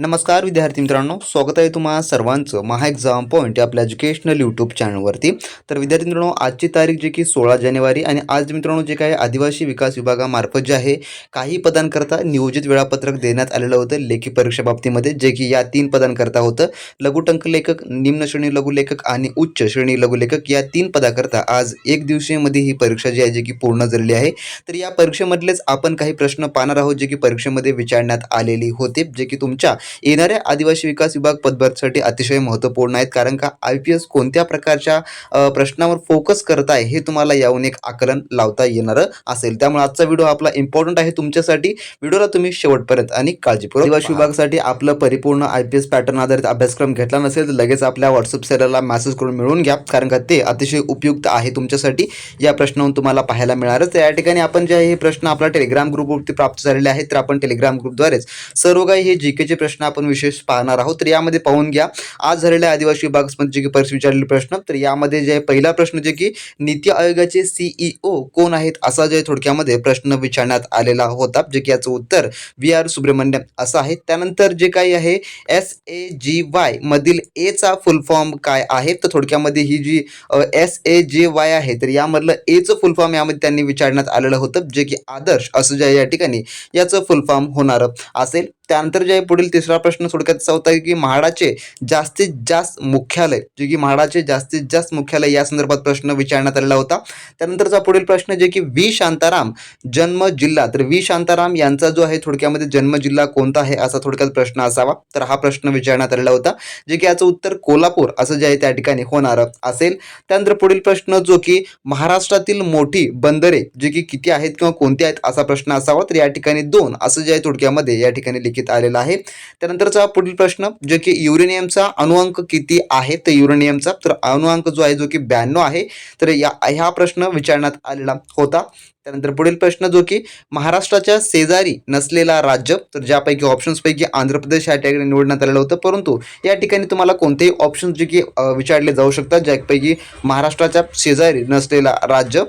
नमस्कार विद्यार्थी मित्रांनो. स्वागत आहे तुम्हा सर्वांचं महा एक्झाम पॉईंट या आपल्या एज्युकेशनल यूट्यूब चॅनलवरती तर विद्यार्थी मित्रांनो आजची तारीख जे की सोळा जानेवारी आणि आज मित्रांनो जे काय आदिवासी विकास विभागामार्फत जे आहे काही पदांकरता नियोजित वेळापत्रक देण्यात आलेलं होतं. लेखी परीक्षा बाबतीमध्ये जे की या तीन पदांकरता होतं. लघुटंक लेखक निम्न श्रेणी लघुलेखक आणि उच्च श्रेणी लघुलेखक या तीन पदाकरता आज एक दिवशीमध्ये ही परीक्षा जी आहे जे की पूर्ण झालेली आहे. तर या परीक्षेमधलेच आपण काही प्रश्न पाहणार आहोत जे की परीक्षेमध्ये विचारण्यात आलेली होते जे की तुमच्या येणाऱ्या आदिवासी विकास विभाग पदभरतीसाठी अतिशय महत्त्वपूर्ण आहेत. कारण का आय पी एस कोणत्या प्रकारच्या प्रश्नावर फोकस करत आहे हे तुम्हाला याहून एक आकलन लावता येणारं असेल. त्यामुळे आजचा व्हिडिओ आपला इम्पॉर्टंट आहे तुमच्यासाठी. व्हिडिओला तुम्ही शेवटपर्यंत आणि काळजीपूर्वक आदिवासी विभागासाठी आपलं परिपूर्ण आय पी एस पॅटर्न आधारित अभ्यासक्रम घेतला नसेल तर लगेच आपल्या व्हॉट्सअप सेलरला मेसेज करून मिळवून घ्या. कारण का ते अतिशय उपयुक्त आहे तुमच्यासाठी. या प्रश्नावरून तुम्हाला पाहायला मिळणारच या ठिकाणी आपण जे हे प्रश्न आपला टेलिग्राम ग्रुपवरती प्राप्त झालेले आहेत. तर आपण टेलिग्राम ग्रुपद्वारेच सर्व काही हे जी केचे प्रश्न आपण विशेष पाहणार आहोत. तर यामध्ये पाहून घ्या. आज झालेल्या आदिवासी विभाग जे की परीक्षा विचारलेले प्रश्न. तर यामध्ये जे आहे पहिला प्रश्न जे की नीती आयोगाचे सीईओ कोण आहेत? असा जे थोडक्यामध्ये प्रश्न विचारण्यात आलेला होता. जे की याचं उत्तर व्ही आर सुब्रमण्यम असं आहे. त्यानंतर जे काही आहे एस ए जी वाय मधील एचा फुल फॉर्म काय आहे? तर थोडक्यामध्ये ही जी एस ए जे वाय आहे तर यामधलं एचं फुल फॉर्म यामध्ये त्यांनी विचारण्यात आलेलं होतं. जे की आदर्श असं जे या ठिकाणी याचं फुल फॉर्म होणार असेल. त्यानंतर जे पुढील तिसरा प्रश्न सोडक्याचा होता की म्हाडाचे जास्तीत जास्त मुख्यालय जे की म्हाडाचे जास्तीत जास्त मुख्यालय या संदर्भात प्रश्न विचारण्यात आलेला होता. त्यानंतरचा पुढील प्रश्न जे की व्ही. शांताराम जन्म जिल्हा. तर व्ही. शांताराम यांचा जो आहे थोडक्यामध्ये जन्म जिल्हा कोणता आहे असा थोडक्यात प्रश्न असावा. तर हा प्रश्न विचारण्यात आलेला होता जे की याचं उत्तर कोल्हापूर असं जे आहे त्या ठिकाणी होणार असेल. त्यानंतर पुढील प्रश्न जो की महाराष्ट्रातील मोठी बंदरे जे की किती आहेत किंवा कोणती आहेत असा प्रश्न असावा. तर या ठिकाणी दोन असं जे आहे थोडक्यामध्ये या ठिकाणी लिखित आलेलं आहे. त्यानंतरचा पुढील प्रश्न जे की युरेनियमचा अणुअंक किती आहे? तर युरेनियमचा तर अणुअंक जो आहे जो की ब्याण्णव आहे तर या ह्या प्रश्न विचारण्यात आलेला होता. त्यानंतर पुढील प्रश्न जो की महाराष्ट्राच्या शेजारी नसलेला राज्य तर ज्यापैकी ऑप्शन्सपैकी आंध्र प्रदेश या ठिकाणी निवडण्यात आलेलं होतं. परंतु या ठिकाणी तुम्हाला कोणतेही ऑप्शन्स जे की विचारले जाऊ शकतात ज्यापैकी महाराष्ट्राच्या शेजारी नसलेला राज्य.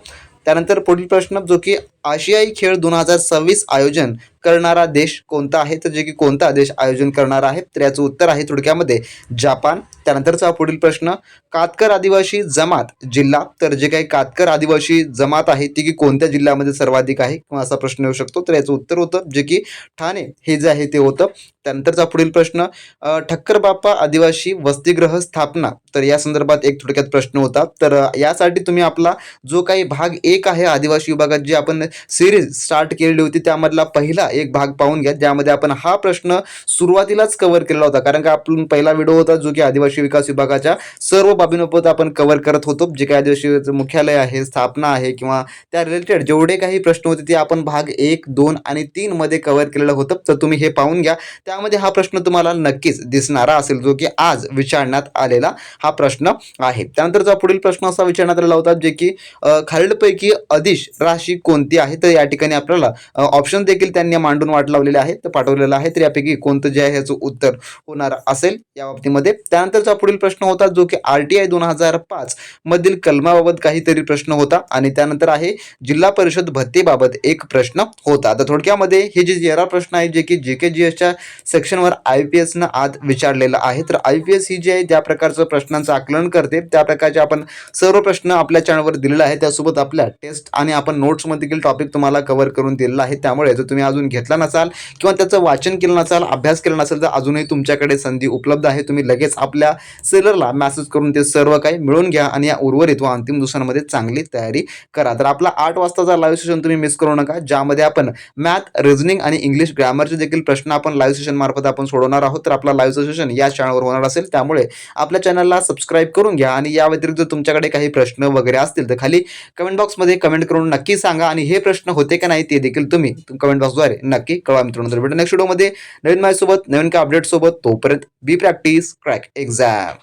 त्यानंतर पुढील प्रश्न जो की आशियाई खेळ दोन हजार सव्वीस आयोजन करणारा देश कोणता आहे? तर जे की कोणता देश आयोजन करणार आहे? तर याचं उत्तर आहे थोडक्यामध्ये जापान. त्यानंतरचा पुढील प्रश्न कातकर आदिवासी जमात जिल्हा. तर जे काही कातकर आदिवासी जमात आहे ती की कोणत्या जिल्ह्यामध्ये सर्वाधिक आहे? किंवा असा प्रश्न येऊ शकतो. तर याचं उत्तर होतं जे की ठाणे. हे जे आहे ते होतं. त्यानंतरचा पुढील प्रश्न ठक्कर बाप्पा आदिवासी वसतिगृह स्थापना. तर या संदर्भात एक थोडक्यात प्रश्न होता. तर यासाठी तुम्ही आपला जो काही भाग एक आहे आदिवासी विभागात जे आपण सिरीज स्टार्ट केलेली होती त्यामधला पहिला एक भाग पाहून घ्या ज्यामध्ये आपण हा प्रश्न सुरुवातीलाच कव्हर केलेला होता. कारण का आपण पहिला व्हिडिओ होता जो की आदिवासी विकास विभागाच्या सर्व बाबींबाबत आपण कव्हर करत होतो. जे काही आदिवासी मुख्यालय आहे स्थापना आहे किंवा त्या रिलेटेड जेवढे काही प्रश्न होते ते आपण भाग एक दोन आणि तीन मध्ये कव्हर केलेलं होतं. तर तुम्ही हे पाहून घ्या. त्यामध्ये हा प्रश्न तुम्हाला नक्कीच दिसणारा असेल जो की आज विचारण्यात आलेला हा प्रश्न आहे. त्यानंतरचा पुढील प्रश्न असा विचारण्यात आलेला होता जे की खालीलपैकी अधिश राशी कोणती आहे तर या ठिकाणी आपल्याला ऑप्शन देखील त्यांनी मांडून वाट लावलेले आहे तर पाठवलेलं आहे. तर यापैकी कोणतं जे आहे ह्याचं उत्तर होणार असेल या बाबतीमध्ये. त्यानंतरचा पुढील प्रश्न होता जो की आर टी आय दोन हजार पाच मधील कलमाबाबत काहीतरी प्रश्न होता. आणि त्यानंतर आहे जिल्हा परिषद भत्तेबाबत एक प्रश्न होता. तर थोडक्यामध्ये हे जे येरा प्रश्न आहे जे की जे के जी एसच्या सेक्शनवर आय पी एसनं आज विचारलेलं आहे तर आय पी एस ही जी आहे ज्या प्रकारचं प्रश्नांचं आकलन करते. त्या प्रकारचे आपण सर्व प्रश्न आपल्या चॅनलवर दिलेला आहे त्यासोबत आपल्या टेस्ट आणि आपण नोट्समध्ये देखील टॉपिक तुम्हाला कव्हर करून दिलेला आहे. त्यामुळे जर तुम्ही अजून घेतला नसाल किंवा त्याचं वाचन केलं नसाल अभ्यास केला नसेल तर अजूनही तुमच्याकडे संधी उपलब्ध आहे. तुम्ही लगेच आपल्या सेलरला मॅसेज करून ते सर्व काही मिळून घ्या आणि या उर्वरित व अंतिम दिवसांमध्ये चांगली तयारी करा. तर आपला आठ वाजताचा लाईव्ह सेशन तुम्ही मिस करू नका ज्यामध्ये आपण मॅथ रिझनिंग आणि इंग्लिश ग्रॅमरचे देखील प्रश्न आपण लाईव्ह सेशन मार्फत आपण सोडवणार आहोत तर आपला लाईव्ह सेशन या चॅनलवर होणार असेल. त्यामुळे आपल्या चॅनलला सबस्क्राईब करून घ्या आणि या व्यतिरिक्त जर तुमच्याकडे काही प्रश्न वगैरे असतील तर खाली कमेंट बॉक्समध्ये कमेंट करून नक्की सांगा आणि हे प्रश्न होते का नाही ते देखील तुम्ही कमेंट बॉक्सद्वारे नक्की कळवा मित्रांनो. तर भेटू नेक्स्ट व्हिडिओमध्ये नवीन माझ्यासोबत नवीन काय अपडेट सोबत तोपर्यंत बी प्रॅक्टिस क्रॅक एक्झाम